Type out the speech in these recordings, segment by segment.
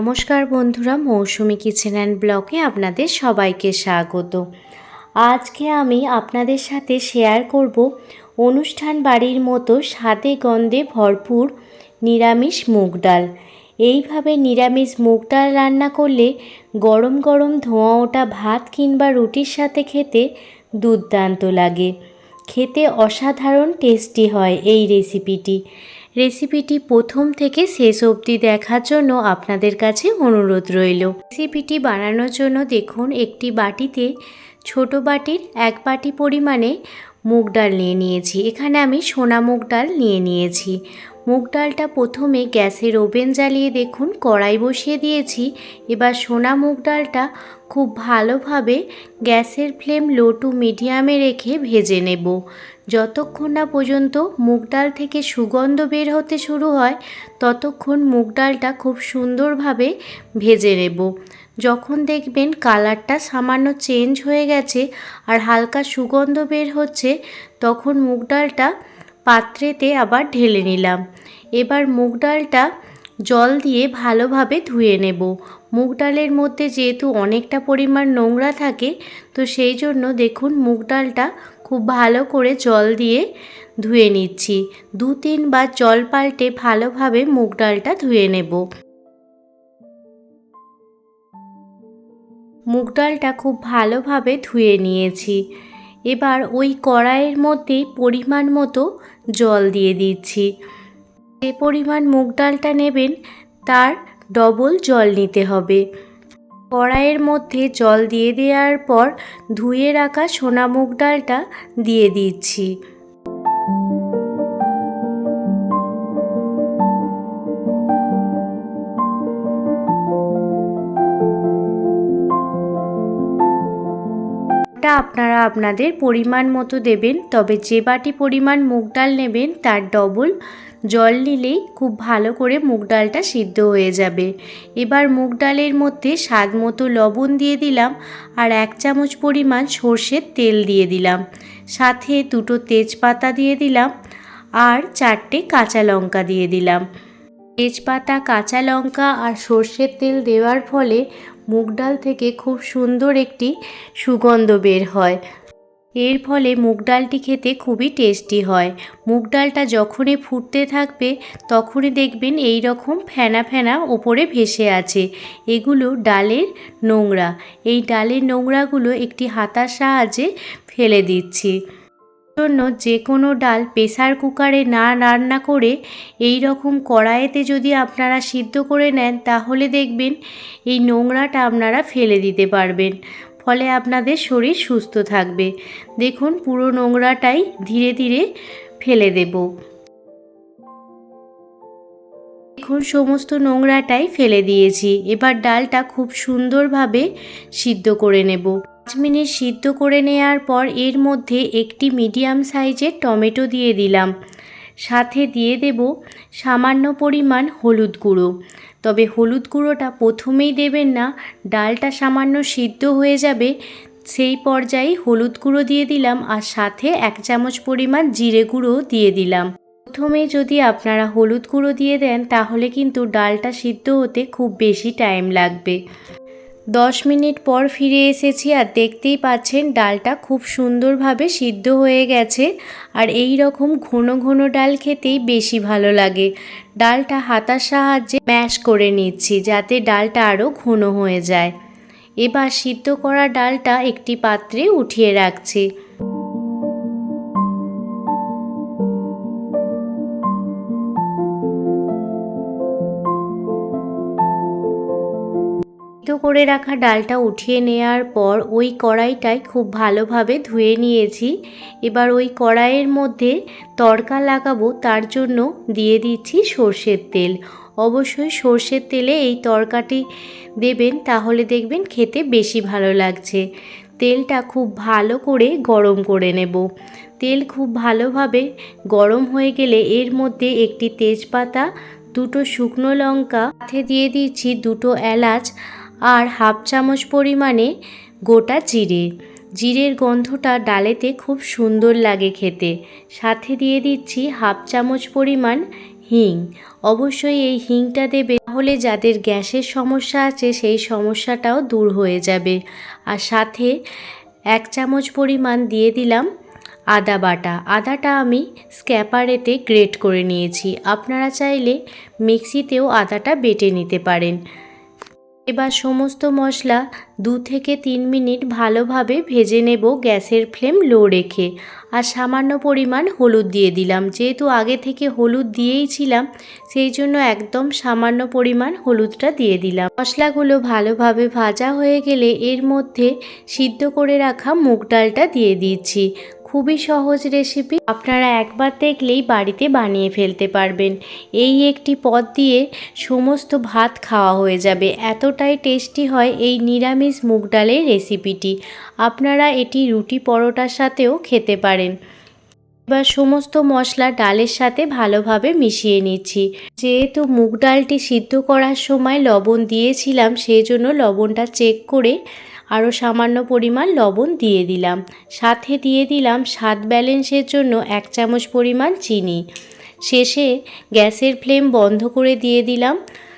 নমস্কার বন্ধুরা, মৌসুমি kitchen and ব্লকে আপনাদের সবাইকে স্বাগত। আজকে আমি আপনাদের সাথে শেয়ার করব অনুষ্ঠান বাড়ির মতো স্বাদে গন্ধে ভরপুর নিরামিষ মুগ ডাল। এইভাবে নিরামিষ মুগ ডাল রান্না করলে গরম গরম ধোঁয়া ওঠা ভাত কিংবা রুটির সাথে খেতে দুর্দান্ত লাগে। খেতে অসাধারণ টেস্টি হয় এই রেসিপিটি। রেসিপিটি প্রথম থেকে শেষ অবধি দেখার জন্য আপনাদের কাছে অনুরোধ রইল। রেসিপিটি বানানোর জন্য দেখুন, একটি বাটিতে ছোট বাটির এক বাটি পরিমাণে মুগ ডাল নিয়ে নিয়েছি। এখানে আমি সোনা মুগ ডাল নিয়ে নিয়েছি। মুগ ডালটা প্রথমে গ্যাসের ওভেন জ্বালিয়ে দেখুন, কড়াই বসিয়ে দিয়েছি। এবার সোনা মুগ ডালটা খুব ভালোভাবে গ্যাসের ফ্লেম লো টু মিডিয়ামে রেখে ভেজে নেব। যতক্ষণ না পর্যন্ত মুগ ডাল থেকে সুগন্ধ বের হতে শুরু হয়, ততক্ষণ মুগ ডালটা খুব সুন্দরভাবে ভেজে নেব। যখন দেখবেন কালারটা সামান্য চেঞ্জ হয়ে গেছে আর হালকা সুগন্ধ বের হচ্ছে, তখন মুগ ডালটা পাত্রেতে আবার ঢেলে নিলাম। এবার মুগ ডালটা জল দিয়ে ভালোভাবে ধুয়ে নেব। মুগ ডালের মধ্যে যেহেতু অনেকটা পরিমাণ নোংরা থাকে, তো সেই জন্য দেখুন মুগ ডালটা খুব ভালো করে জল দিয়ে ধুয়ে নিচ্ছি। দু তিনবার জল পাল্টে ভালোভাবে মুগ ডালটা ধুয়ে নেব। মুগ ডালটা খুব ভালোভাবে ধুয়ে নিয়েছি। এবার ওই কড়াইয়ের মধ্যেই পরিমাণ মতো জল দিয়ে দিচ্ছি। যে পরিমাণ মুগ ডালটা নেবেন, তার ডবল জল নিতে হবে। কড়াইয়ের মধ্যে জল দিয়ে দেওয়ার পর ধুয়ে রাখা সোনা মুগ ডালটা দিয়ে দিচ্ছি। আপনারা আপনাদের পরিমাণ মতো দেবেন, তবে যে বাটি পরিমাণ মুগ ডাল নেবেন তার ডবল জল নিলেই খুব ভালো করে মুগ ডালটা সিদ্ধ হয়ে যাবে। এবার মুগ ডালের মধ্যে স্বাদ মতো লবণ দিয়ে দিলাম আর এক চামচ পরিমাণ সর্ষের তেল দিয়ে দিলাম। সাথে দুটো তেজপাতা দিয়ে দিলাম আর চারটে কাঁচা লঙ্কা দিয়ে দিলাম। তেজপাতা, কাঁচা লঙ্কা আর সর্ষের তেল দেওয়ার ফলে মুগ ডাল থেকে খুব সুন্দর একটি সুগন্ধ বের হয়। এর ফলে মুগ ডালটি খেতে খুবই টেস্টি হয়। মুগ ডালটা যখনই ফুটতে থাকবে, তখনই দেখবেন এই রকম ফেনা ফেনা ওপরে ভেসে আছে। এগুলো ডালের নোংরা। এই ডালের নোংরাগুলো একটি হাতার সাহায্যে ফেলে দিচ্ছি। জন্য যে কোনো ডাল প্রেসার কুকারে না রান্না করে এই রকম কড়াইতে যদি আপনারা সিদ্ধ করে নেন, তাহলে দেখবেন এই নোংরাটা আপনারা ফেলে দিতে পারবেন। ফলে আপনাদের শরীর সুস্থ থাকবে। দেখুন, পুরো নোংরাটাই ধীরে ধীরে ফেলে দেব। দেখুন, সমস্ত নোংরাটাই ফেলে দিয়েছি। এবার ডালটা খুব সুন্দরভাবে সিদ্ধ করে নেব। পাঁচ মিনিট সিদ্ধ করে নেওয়ার পর এর মধ্যে একটি মিডিয়াম সাইজের টমেটো দিয়ে দিলাম। সাথে দিয়ে দেব সামান্য পরিমাণ হলুদ গুঁড়ো। তবে হলুদ গুঁড়োটা প্রথমেই দেবেন না, ডালটা সামান্য সিদ্ধ হয়ে যাবে, সেই পর্যায়ে হলুদ গুঁড়ো দিয়ে দিলাম আর সাথে এক চামচ পরিমাণ জিরে গুঁড়ো দিয়ে দিলাম। প্রথমে যদি আপনারা হলুদ গুঁড়ো দিয়ে দেন, তাহলে কিন্তু ডালটা সিদ্ধ হতে খুব বেশি টাইম লাগবে। দশ মিনিট পর ফিরে এসেছি আর দেখতেই পাচ্ছেন ডালটা খুব সুন্দরভাবে সিদ্ধ হয়ে গেছে আর এই রকম ঘন ঘন ডাল খেতেই বেশি ভালো লাগে। ডালটা হাতার সাহায্যে ম্যাশ করে নিচ্ছি যাতে ডালটা আরও ঘন হয়ে যায়। এবার সিদ্ধ করা ডালটা একটি পাত্রে উঠিয়ে রাখছি। করে রাখা ডালটা উঠিয়ে নেওয়ার পর ওই কড়াইটাই খুব ভালোভাবে ধুয়ে নিয়েছি। এবার ওই কড়াইয়ের মধ্যে তড়কা লাগাবো, তার জন্য দিয়ে দিচ্ছি সর্ষের তেল। অবশ্যই সর্ষের তেলে এই তরকাটি দেবেন, তাহলে দেখবেন খেতে বেশি ভালো লাগছে। তেলটা খুব ভালো করে গরম করে নেব। তেল খুব ভালোভাবে গরম হয়ে গেলে এর মধ্যে একটি তেজপাতা, দুটো শুকনো লঙ্কা, সাথে দিয়ে দিচ্ছি দুটো এলাচ আর হাফ চামচ পরিমাণে গোটা জিরে। জিরের গন্ধটা ডালেতে খুব সুন্দর লাগে খেতে। সাথে দিয়ে দিচ্ছি হাফ চামচ পরিমাণ হিং। অবশ্যই এই হিংটা দেবে তাহলে যাদের গ্যাসের সমস্যা আছে সেই সমস্যাটাও দূর হয়ে যাবে। আর সাথে এক চামচ পরিমাণ দিয়ে দিলাম আদা বাটা। আদাটা আমি স্ক্যাপারেতে গ্রেট করে নিয়েছি। আপনারা চাইলে মিক্সিতেও আদাটা বেটে নিতে পারেন। এবার সমস্ত মশলা দু থেকে তিন মিনিট ভালোভাবে ভেজে নেব গ্যাসের ফ্লেম লো রেখে। আর সামান্য পরিমাণ হলুদ দিয়ে দিলাম। যেহেতু আগে থেকে হলুদ দিয়েই ছিলাম, সেই জন্য একদম সামান্য পরিমাণ হলুদটা দিয়ে দিলাম। মশলাগুলো ভালোভাবে ভাজা হয়ে গেলে এর মধ্যে সিদ্ধ করে রাখা মুগ ডালটা দিয়ে দিচ্ছি। খুবই সহজ রেসিপি আপনারা একবার দেখলেই বাড়িতে বানিয়ে ফেলতে পারবেন। এই একটি পদ দিয়ে সমস্ত ভাত খাওয়া হয়ে যাবে। এতটাই টেস্টি হয় এই নিরামিষ মুগ ডালের রেসিপিটি আপনারা এটি রুটি পরোটার সাথেও খেতে পারেন। এবার সমস্ত মশলা ডালের সাথে ভালোভাবে মিশিয়ে নিচ্ছি। যেহেতু মুগ ডালটি সিদ্ধ করার সময় লবণ দিয়েছিলাম সেই জন্য লবণটা চেক করে আরও সামান্য পরিমাণ লবণ দিয়ে দিলাম। সাথে দিয়ে দিলাম স্বাদ ব্যালেন্সের জন্য এক চামচ পরিমাণ চিনি। শেষে গ্যাসের ফ্লেম বন্ধ করে দিয়ে দিলাম।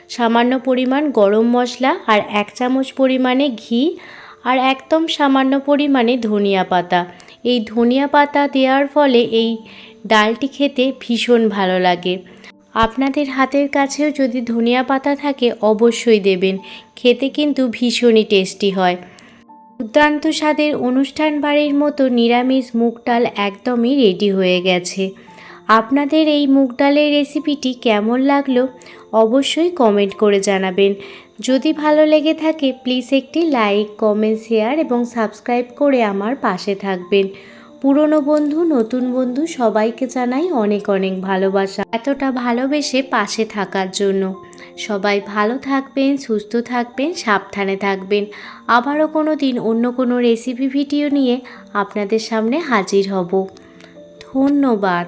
সামান্য পরিমাণ গরম মশলা আর এক চামচ পরিমাণে ঘি আর একদম সামান্য পরিমাণে ধনিয়া পাতা। এই ধনিয়া পাতা দেওয়ার ফলে এই ডালটি খেতে ভীষণ ভালো লাগে। আপনাদের হাতের কাছেও যদি ধনিয়া পাতা থাকে অবশ্যই দেবেন। খেতে কিন্তু ভীষণই টেস্টি হয়। দুর্দান্ত স্বাদের অনুষ্ঠান বাড়ির মতো নিরামিষ মুগ ডাল একদমই রেডি হয়ে গেছে। আপনাদের এই মুগ ডালের রেসিপিটি কেমন লাগল অবশ্যই কমেন্ট করে জানাবেন। যদি ভালো লেগে থাকে, প্লিজ একটি লাইক, কমেন্ট, শেয়ার এবং সাবস্ক্রাইব করে আমার পাশে থাকবেন। পুরনো বন্ধু, নতুন বন্ধু সবাইকে জানাই অনেক অনেক ভালোবাসা। এতটা ভালোবেসে পাশে থাকার জন্য। সবাই ভালো থাকবেন, সুস্থ থাকবেন, সাবধানে থাকবেন। আবারও কোনো দিন অন্য কোনো রেসিপি ভিডিও নিয়ে আপনাদের সামনে হাজির হব। ধন্যবাদ।